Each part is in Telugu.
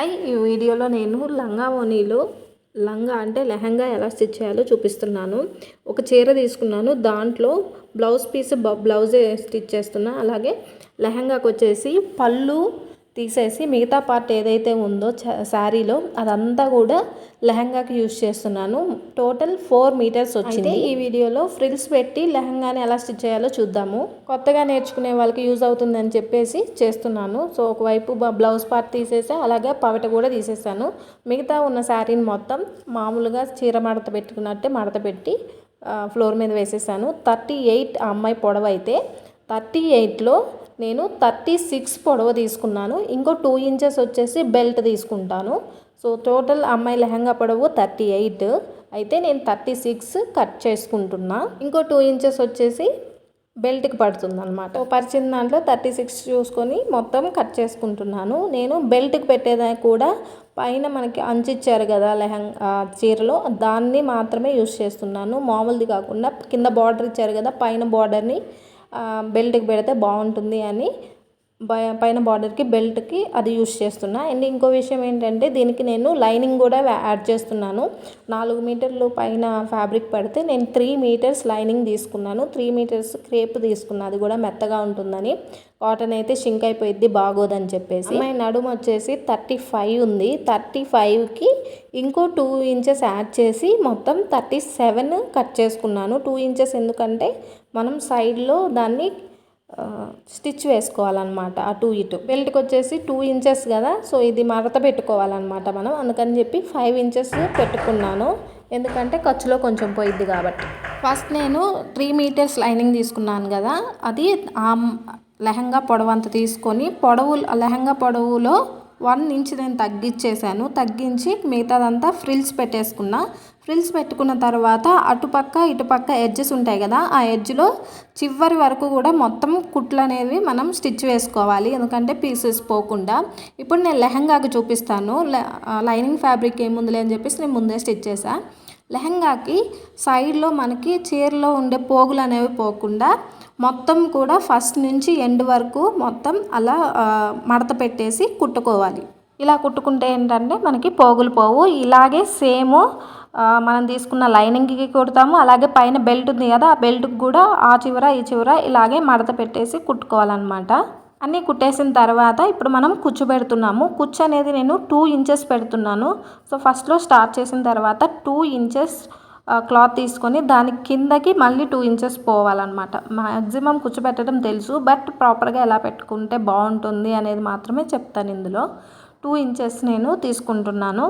హాయ్ ఈ వీడియోలో నేను లంగా ఓనీలు లంగా అంటే లెహంగా ఎలా స్టిచ్ చేయాలో చూపిస్తున్నాను. ఒక చీర తీసుకున్నాను. దాంట్లో బ్లౌజ్ పీస్ బ్లౌజే స్టిచ్ చేస్తున్నా. అలాగే లెహంగాకి వచ్చేసి పళ్ళు తీసేసి మిగతా పార్ట్ ఏదైతే ఉందో శారీలో అదంతా కూడా లెహంగాకి యూజ్ చేస్తున్నాను. టోటల్ ఫోర్ మీటర్స్ వచ్చింది. ఈ వీడియోలో ఫ్రిల్స్ పెట్టి లెహంగాని ఎలా స్టిచ్ చేయాలో చూద్దాము. కొత్తగా నేర్చుకునే వాళ్ళకి యూజ్ అవుతుందని చెప్పేసి చేస్తున్నాను. సో ఒకవైపు బ- బ్లౌజ్ పార్ట్ తీసేసా అలాగే పవట కూడా తీసేసాను. మిగతా ఉన్న శారీని మొత్తం మామూలుగా చీర మడత పెట్టుకున్నట్టే మడత పెట్టి ఫ్లోర్ మీద వేసేసాను. థర్టీ ఎయిట్ ఆ అమ్మాయి పొడవైతే అయితే థర్టీ ఎయిట్లో నేను థర్టీ సిక్స్ పొడవు తీసుకున్నాను. ఇంకో టూ ఇంచెస్ వచ్చేసి బెల్ట్ తీసుకుంటాను. సో టోటల్ అమ్మాయి లెహంగా పొడవు థర్టీ ఎయిట్. అయితే నేను థర్టీ సిక్స్ కట్ చేసుకుంటున్నా. ఇంకో టూ ఇంచెస్ వచ్చేసి బెల్ట్కి పడుతుంది అనమాట పరిచిన దాంట్లో థర్టీ సిక్స్ చూసుకొని మొత్తం కట్ చేసుకుంటున్నాను. నేను బెల్ట్కి పెట్టేదా కూడా పైన మనకి అంచిచ్చారు కదా లెహంగా చీరలో. దాన్ని మాత్రమే యూస్ చేస్తున్నాను. మామూలుది కాకుండా కింద బార్డర్ ఇచ్చారు కదా పైన బార్డర్ని బెల్ట్కి పెడితే బాగుంటుంది అని పైన బార్డర్కి బెల్ట్కి అది యూస్ చేస్తున్నా. అండ్ ఇంకో విషయం ఏంటంటే దీనికి నేను లైనింగ్ కూడా యాడ్ చేస్తున్నాను. నాలుగు మీటర్లు పైన ఫ్యాబ్రిక్ పడితే నేను త్రీ మీటర్స్ లైనింగ్ తీసుకున్నాను. త్రీ మీటర్స్ క్రేప్ తీసుకున్నా. అది కూడా మెత్తగా ఉంటుందని. కాటన్ అయితే షింక్ అయిపోయిద్ది బాగోదని చెప్పేసి. మై నడుము వచ్చేసి థర్టీ ఫైవ్ ఉంది. థర్టీ ఫైవ్కి ఇంకో టూ ఇంచెస్ యాడ్ చేసి మొత్తం థర్టీ సెవెన్ కట్ చేసుకున్నాను. టూ ఇంచెస్ ఎందుకంటే మనం సైడ్లో దాన్ని స్టిచ్ వేసుకోవాలన్నమాట. అటు ఇటు. బెల్ట్కి వచ్చేసి టూ ఇంచెస్ కదా సో ఇది మడత పెట్టుకోవాలన్నమాట మనం. అందుకని చెప్పి ఫైవ్ ఇంచెస్ పెట్టుకున్నాను. ఎందుకంటే ఖర్చులో కొంచెం పోయిద్ది కాబట్టి. ఫస్ట్ నేను త్రీ మీటర్స్ లైనింగ్ తీసుకున్నాను కదా అది ఆ లెహంగా పొడవు అంత తీసుకొని పొడవు లెహంగా పొడవులో వన్ ఇంచ్ నేను తగ్గించేసాను తగ్గించి మిగతాదంతా ఫ్రిల్స్ పెట్టేసుకున్నా. ఫ్రిల్స్ పెట్టుకున్న తర్వాత అటుపక్క ఇటుపక్క ఎడ్జెస్ ఉంటాయి కదా ఆ ఎడ్జ్లో చివరి వరకు కూడా మొత్తం కుట్లు అనేవి మనం స్టిచ్ వేసుకోవాలి. ఎందుకంటే పీసెస్ పోకుండా. ఇప్పుడు నేను లెహంగాకి చూపిస్తాను. లె- లైనింగ్ ఫ్యాబ్రిక్ ఏముందిలే అని చెప్పేసి నేను ముందే స్టిచ్ చేశాను లెహంగాకి సైడ్లో మనకి చీరలో ఉండే పోగులు అనేవి పోకుండా మొత్తం కూడా ఫస్ట్ నుంచి ఎండ్ వరకు మొత్తం అలా మడత పెట్టేసి కుట్టుకోవాలి. ఇలా కుట్టుకుంటే ఏంటంటే మనకి పోగులు పోవు. ఇలాగే సేమ్ మనం తీసుకున్న లైనింగ్కి కుడతాము. అలాగే పైన బెల్ట్ ఉంది కదా ఆ బెల్ట్కి కూడా ఆ చివర ఈ చివర ఇలాగే మడత పెట్టేసి కుట్టుకోవాలన్నమాట. అన్నీ కుట్టేసిన తర్వాత ఇప్పుడు మనం కుచ్చు పెడుతున్నాము కుచ్చు అనేది నేను టూ ఇంచెస్ పెడుతున్నాను. సో ఫస్ట్లో స్టార్ట్ చేసిన తర్వాత టూ ఇంచెస్ క్లాత్ తీసుకొని దాని కిందకి మళ్ళీ టూ ఇంచెస్ పోవాలన్నమాట. మ్యాక్సిమం కూర్చోబెట్టడం తెలుసు బట్ ప్రాపర్గా ఎలా పెట్టుకుంటే బాగుంటుంది అనేది మాత్రమే చెప్తాను ఇందులో. టూ ఇంచెస్ నేను తీసుకుంటున్నాను.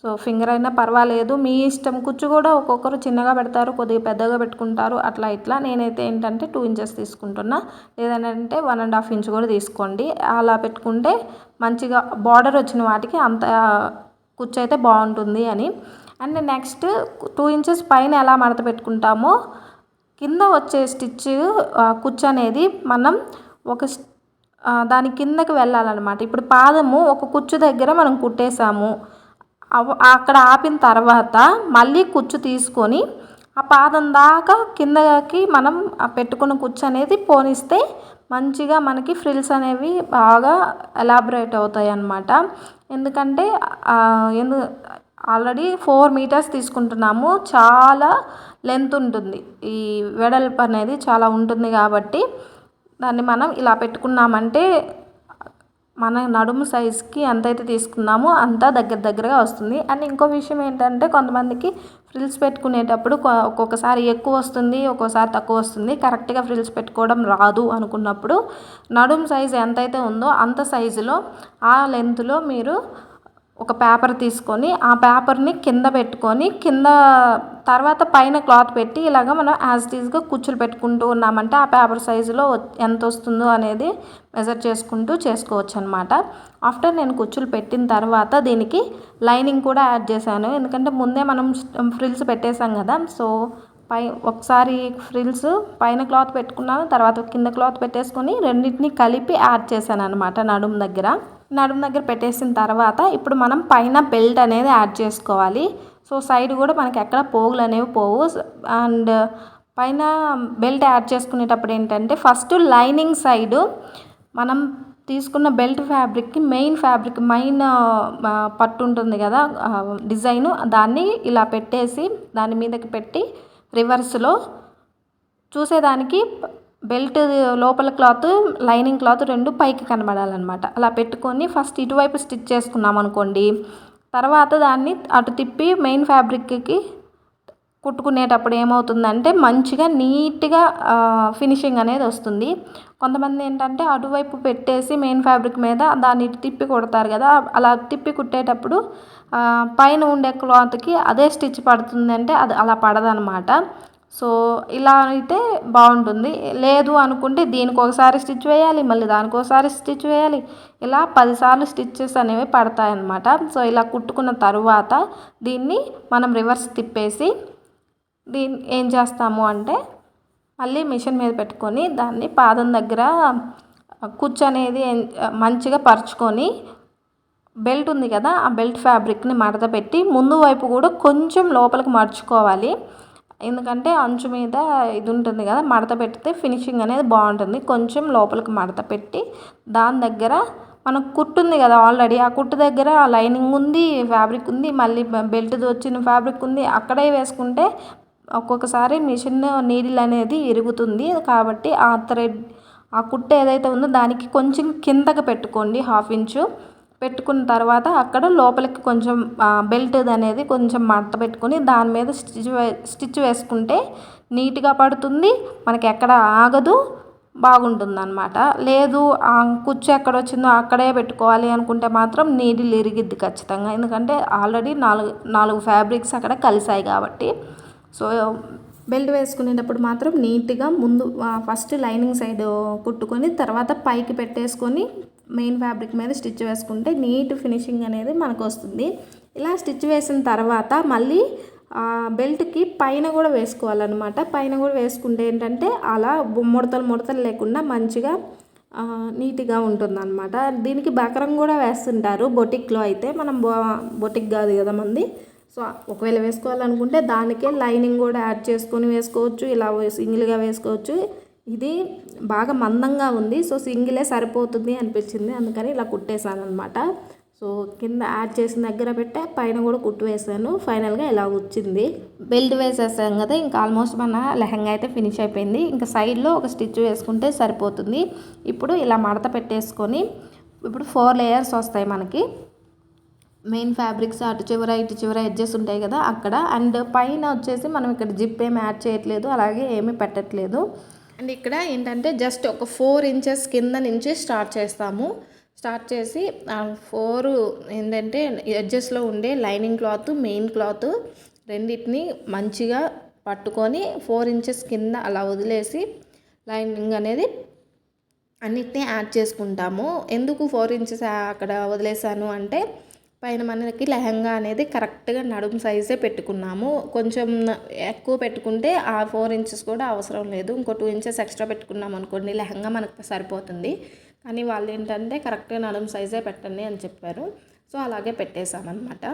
సో ఫింగర్ అయినా పర్వాలేదు. మీ ఇష్టం కుచ్చు కూడా ఒక్కొక్కరు చిన్నగా పెడతారు కొద్దిగా పెద్దగా పెట్టుకుంటారు అట్లా ఇట్లా. నేనైతే ఏంటంటే టూ ఇంచెస్ తీసుకుంటున్నా. లేదంటే వన్ అండ్ హాఫ్ ఇంచ్ కూడా తీసుకోండి. అలా పెట్టుకుంటే మంచిగా బార్డర్ వచ్చిన వాటికి అంత కుచ్చు అయితే బాగుంటుంది అని. అండ్ నెక్స్ట్ టూ ఇంచెస్ పైన ఎలా మడత పెట్టుకుంటామో కింద వచ్చే స్టిచ్ కుచ్చు అనేది మనం ఒక దాని కిందకి వెళ్ళాలన్నమాట. ఇప్పుడు పాదము ఒక కుచ్చు దగ్గర మనం కుట్టేసాము. అక్కడ ఆపిన తర్వాత మళ్ళీ కుచ్చు తీసుకొని ఆ పాదం దాకా కిందకి మనం పెట్టుకున్న కుచ్చు అనేది పోనిస్తే మంచిగా మనకి ఫ్రిల్స్ అనేవి బాగా ఎలాబరేట్ అవుతాయి అన్నమాట ఎందుకంటే ఎందు ఆల్రెడీ ఫోర్ మీటర్స్ తీసుకుంటున్నాము. చాలా లెంత్ ఉంటుంది. ఈ వెడల్పు అనేది చాలా ఉంటుంది కాబట్టి దాన్ని మనం ఇలా పెట్టుకున్నామంటే మన నడుము సైజ్కి ఎంతైతే తీసుకున్నామో అంత దగ్గర దగ్గరగా వస్తుంది. అండ్ ఇంకో విషయం ఏంటంటే కొంతమందికి ఫ్రిల్స్ పెట్టుకునేటప్పుడు ఒక్కొక్కసారి ఎక్కువ వస్తుంది ఒక్కోసారి తక్కువ వస్తుంది. కరెక్ట్గా ఫ్రిల్స్ పెట్టుకోవడం రాదు అనుకున్నప్పుడు నడుము సైజ్ ఎంతైతే ఉందో అంత సైజులో ఆ లెంత్లో మీరు ఒక పేపర్ తీసుకొని ఆ పేపర్ని కింద పెట్టుకొని కింద తర్వాత పైన క్లాత్ పెట్టి ఇలాగ మనం యాజ్ టీజ్గా కుచ్చులు పెట్టుకుంటూ ఉన్నామంటే ఆ పేపర్ సైజులో ఎంత వస్తుందో అనేది మెజర్ చేసుకుంటూ చేసుకోవచ్చు అనమాట ఆఫ్టర్ నేను కుచ్చులు పెట్టిన తర్వాత దీనికి లైనింగ్ కూడా యాడ్ చేశాను. ఎందుకంటే ముందే మనం ఫ్రిల్స్ పెట్టేశాం కదా సో పై ఒకసారి ఫ్రిల్స్ పైన క్లాత్ పెట్టుకున్నాను తర్వాత కింద క్లాత్ పెట్టేసుకొని రెండింటిని కలిపి యాడ్ చేశాను అనమాట నడుము దగ్గర. నడుము దగ్గర పెట్టేసిన తర్వాత ఇప్పుడు మనం పైన బెల్ట్ అనేది యాడ్ చేసుకోవాలి. సో సైడ్ కూడా మనకి ఎక్కడ పోగులు అనేవి పోవు. అండ్ పైన బెల్ట్ యాడ్ చేసుకునేటప్పుడు ఏంటంటే ఫస్ట్ లైనింగ్ సైడు మనం తీసుకున్న బెల్ట్ ఫ్యాబ్రిక్కి మెయిన్ ఫ్యాబ్రిక్ మెయిన్ పట్టు ఉంటుంది కదా డిజైను దాన్ని ఇలా పెట్టేసి దాని మీదకి పెట్టి రివర్స్లో చూసేదానికి బెల్ట్ లోపల క్లాత్ లైనింగ్ క్లాత్ రెండు పైకి కనబడాలన్నమాట. అలా పెట్టుకొని ఫస్ట్ ఇటువైపు స్టిచ్ చేసుకున్నాం అనుకోండి తర్వాత దాన్ని అటు తిప్పి మెయిన్ ఫ్యాబ్రిక్కి కుట్టుకునేటప్పుడు ఏమవుతుందంటే మంచిగా నీట్గా ఫినిషింగ్ అనేది వస్తుంది. కొంతమంది ఏంటంటే అటువైపు పెట్టేసి మెయిన్ ఫ్యాబ్రిక్ మీద దాన్ని తిప్పి కుడతారు కదా అలా తిప్పి కుట్టేటప్పుడు పైన ఉండే క్లాత్కి అదే స్టిచ్ పడుతుందంటే అది అలా పడదనమాట. సో ఇలా అయితే బాగుంటుంది. లేదు అనుకుంటే దీనికి ఒకసారి స్టిచ్ వేయాలి మళ్ళీ దానికి ఒకసారి స్టిచ్ వేయాలి. ఇలా పదిసార్లు స్టిచ్చెస్ అనేవి పడతాయి అన్నమాట సో ఇలా కుట్టుకున్న తర్వాత దీన్ని మనం రివర్స్ తిప్పేసి దీన్ని ఏం చేస్తాము అంటే మళ్ళీ మిషన్ మీద పెట్టుకొని దాన్ని పాదం దగ్గర కుచ్చు అనేది మంచిగా పరుచుకొని బెల్ట్ ఉంది కదా ఆ బెల్ట్ ఫ్యాబ్రిక్ని మడత పెట్టి ముందు వైపు కూడా కొంచెం లోపలికి మార్చుకోవాలి. ఎందుకంటే అంచు మీద ఇది ఉంటుంది కదా మడత పెడితే ఫినిషింగ్ అనేది బాగుంటుంది. కొంచెం లోపలికి మడత పెట్టి దాని దగ్గర మనకు కుట్టు ఉంది కదా ఆల్రెడీ ఆ కుట్టు దగ్గర లైనింగ్ ఉంది ఫ్యాబ్రిక్ ఉంది మళ్ళీ బెల్ట్ది వచ్చిన ఫ్యాబ్రిక్ ఉంది అక్కడే వేసుకుంటే ఒక్కొక్కసారి మిషన్ నీడిల్ అనేది ఇరుగుతుంది. కాబట్టి ఆ థ్రెడ్ ఆ కుట్టు ఏదైతే ఉందో దానికి కొంచెం కిందకి పెట్టుకోండి హాఫ్ ఇంచు. పెట్టుకున్న తర్వాత అక్కడ లోపలికి కొంచెం బెల్ట్ అనేది కొంచెం మడత పెట్టుకొని దాని మీద స్టిచ్ స్టిచ్ వేసుకుంటే నీట్గా పడుతుంది మనకి ఎక్కడ ఆగదు బాగుంటుంది అనమాట లేదు కుచ్చు ఎక్కడ వచ్చిందో అక్కడే పెట్టుకోవాలి అనుకుంటే మాత్రం నీడిల్ ఇరిగిద్ది ఖచ్చితంగా. ఎందుకంటే ఆల్రెడీ నాలుగు నాలుగు ఫ్యాబ్రిక్స్ అక్కడ కలిసాయి కాబట్టి. సో బెల్ట్ వేసుకునేటప్పుడు మాత్రం నీట్గా ముందు ఫస్ట్ లైనింగ్ సైడ్ కుట్టుకొని తర్వాత పైకి పెట్టేసుకొని మెయిన్ ఫ్యాబ్రిక్ మీద స్టిచ్ వేసుకుంటే నీట్ ఫినిషింగ్ అనేది మనకు వస్తుంది. ఇలా స్టిచ్ వేసిన తర్వాత మళ్ళీ బెల్ట్కి పైన కూడా వేసుకోవాలన్నమాట. పైన కూడా వేసుకుంటే ఏంటంటే అలా ముడతలు ముడతలు లేకుండా మంచిగా నీట్గా ఉంటుందన్నమాట. దీనికి బకరం కూడా వేస్తుంటారు బొటిక్లో అయితే. మనం బొ బొటిక్ కాదు కదా మంది. సో ఒకవేళ వేసుకోవాలనుకుంటే దానికే లైనింగ్ కూడా యాడ్ చేసుకొని వేసుకోవచ్చు. ఇలా సింగిల్గా వేసుకోవచ్చు. ఇది బాగా మందంగా ఉంది. సో సింగిలే సరిపోతుంది అనిపించింది. అందుకని ఇలా కుట్టేశాను అనమాట సో కింద యాడ్ చేసిన దగ్గర పెట్టే పైన కూడా కుట్టు వేసాను. ఫైనల్గా ఇలా వచ్చింది. బెల్ట్ వేసేసాం కదా ఇంకా ఆల్మోస్ట్ మన లెహంగా అయితే ఫినిష్ అయిపోయింది. ఇంకా సైడ్లో ఒక స్టిచ్ వేసుకుంటే సరిపోతుంది. ఇప్పుడు ఇలా మడత పెట్టేసుకొని ఇప్పుడు ఫోర్ లేయర్స్ వస్తాయి మనకి. మెయిన్ ఫ్యాబ్రిక్స్ అటు చివర ఇటు చివర ఎడ్జెస్ ఉంటాయి కదా అక్కడ. అండ్ పైన వచ్చేసి మనం ఇక్కడ జిప్ ఏమి యాడ్ చేయట్లేదు అలాగే ఏమీ పెట్టట్లేదు. అండ్ ఇక్కడ ఏంటంటే జస్ట్ ఒక ఫోర్ ఇంచెస్ కింద నుంచి స్టార్ట్ చేస్తాము. స్టార్ట్ చేసి ఫోర్ ఏంటంటే ఎడ్జెస్లో ఉండే లైనింగ్ క్లాత్ మెయిన్ క్లాత్ రెండింటిని మంచిగా పట్టుకొని ఫోర్ ఇంచెస్ కింద అలా వదిలేసి లైనింగ్ అనేది అన్నిటినీ యాడ్ చేసుకుంటాము. ఎందుకు ఫోర్ ఇంచెస్ అక్కడ వదిలేసాను అంటే పైన మనకి లెహంగా అనేది కరెక్ట్గా నడుము సైజే పెట్టుకున్నాము. కొంచెం ఎక్కువ పెట్టుకుంటే ఆ ఫోర్ ఇంచెస్ కూడా అవసరం లేదు. ఇంకో టూ ఇంచెస్ ఎక్స్ట్రా పెట్టుకున్నాం అనుకోండి లెహంగా మనకు సరిపోతుంది. కానీ వాళ్ళు ఏంటంటే కరెక్ట్గా నడుము సైజే పెట్టండి అని చెప్పారు. సో అలాగే పెట్టేశామన్నమాట.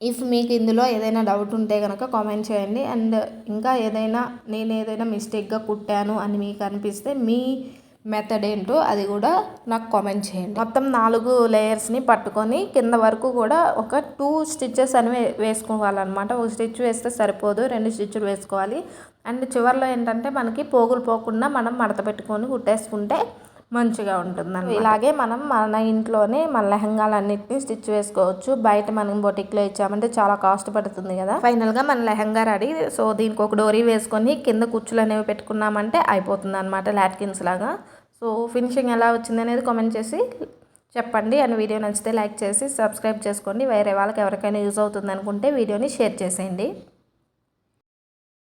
ఇఫ్ మీకు ఇందులో ఏదైనా డౌట్ ఉంటే కనుక కామెంట్ చేయండి. అండ్ ఇంకా ఏదైనా నేను ఏదైనా మిస్టేక్గా కుట్టాను అని మీకు అనిపిస్తే మీ మెథడ్ ఏంటో అది కూడా నాకు కామెంట్ చేయండి. మొత్తం నాలుగు లేయర్స్ని పట్టుకొని కింద వరకు కూడా ఒక టూ స్టిచ్చెస్ అని వేసుకోవాలన్నమాట. ఒక స్టిచ్ వేస్తే సరిపోదు రెండు స్టిచ్లు వేసుకోవాలి. అండ్ చివరిలో ఏంటంటే మనకి పోగులు పోకుండా మనం మడత పెట్టుకొని కుట్టేసుకుంటే మంచిగా ఉంటుంది ఇలాగే మనం మన ఇంట్లోనే మన లెహంగాలన్నిటిని స్టిచ్ వేసుకోవచ్చు. బయట మనం బొటిక్లో ఇచ్చామంటే చాలా కాస్ట్ పడుతుంది కదా. ఫైనల్గా మన లెహంగా రెడీ. సో దీనికి ఒక డోరీ వేసుకొని కింద కుచ్చులు అనేవి పెట్టుకున్నామంటే అయిపోతుంది అనమాట లాట్కిన్స్ లాగా. సో ఫినిషింగ్ ఎలా వచ్చింది అనేది కామెంట్ చేసి చెప్పండి. అండ్ వీడియో నచ్చితే లైక్ చేసి సబ్స్క్రైబ్ చేసుకోండి. వేరే వాళ్ళకి ఎవరికైనా యూజ్ అవుతుంది అనుకుంటే వీడియోని షేర్ చేసేయండి.